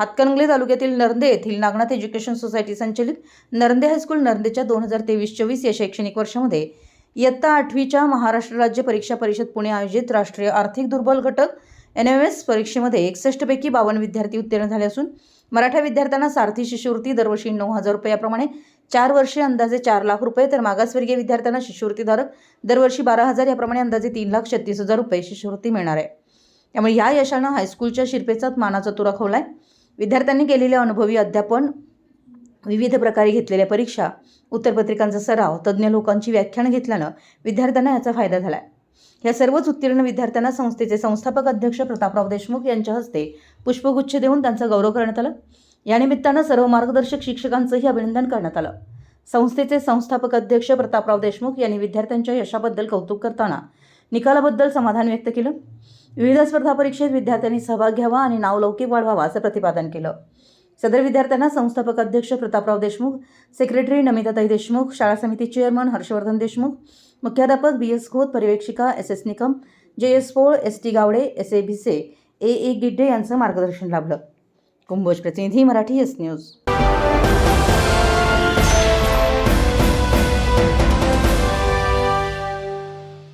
हातकणंगले तालुक्यातील नरंदे येथील Nagnath education society संचलित नरंदे हायस्कूल नरंदेच्या दोन हजार तेवीस चोवीस या शैक्षणिक वर्षामध्ये इयत्ता आठवीच्या महाराष्ट्र राज्य परीक्षा परिषद पुणे आयोजित राष्ट्रीय आर्थिक दुर्बल घटक एन एम एस परीक्षेमध्ये एकसष्टपैकी बावन्न विद्यार्थी उत्तीर्ण झाले असून मराठा विद्यार्थ्यांना सारथी शिष्यवृत्ती दरवर्षी नऊ हजार रुपयाप्रमाणे चार वर्षे अंदाजे चार लाख रुपये तर मागासवर्गीय विद्यार्थ्यांना शिष्यवृत्तीधारक दरवर्षी बारा हजार याप्रमाणे अंदाजे तीन लाख छत्तीस हजार रुपये शिष्यवृत्ती मिळणार आहे. त्यामुळे या यशानं हायस्कूलच्या शिरपेचात मानाचा तुरा आहे विद्यार्थ्यांनी केलेले अनुभवी अध्यापन विविध प्रकारे घेतलेल्या परीक्षा उत्तरपत्रिकांचा सराव तज्ज्ञ लोकांची व्याख्यानं घेतल्यानं विद्यार्थ्यांना याचा फायदा झाला या सर्वच उत्तीर्ण विद्यार्थ्यांना संस्थेचे संस्थापक अध्यक्ष प्रतापराव देशमुख यांच्या हस्ते पुष्पगुच्छ देऊन त्यांचा गौरव करण्यात आला. यानिमित्तानं सर्व मार्गदर्शक शिक्षकांचंही अभिनंदन करण्यात आलं. संस्थेचे संस्थापक अध्यक्ष प्रतापराव देशमुख यांनी विद्यार्थ्यांच्या यशाबद्दल कौतुक करताना निकालाबद्दल समाधान व्यक्त केलं. विविध स्पर्धा परीक्षेत विद्यार्थ्यांनी सहभाग घ्यावा आणि नाव लौकिक वाढवावा असं प्रतिपादन केलं. सदर विद्यार्थ्यांना संस्थापक अध्यक्ष प्रतापराव देशमुख सेक्रेटरी नमिताताई देशमुख शाळा समिती चेअरमन हर्षवर्धन देशमुख मुख्याध्यापक B S Khot पर्यवेक्षिका S S Nikam J S Pol S T Gawade S A Bhise A A Gidde यांचं मार्गदर्शन लाभलं. कुंभोज प्रतिनिधी मराठी एस न्यूज.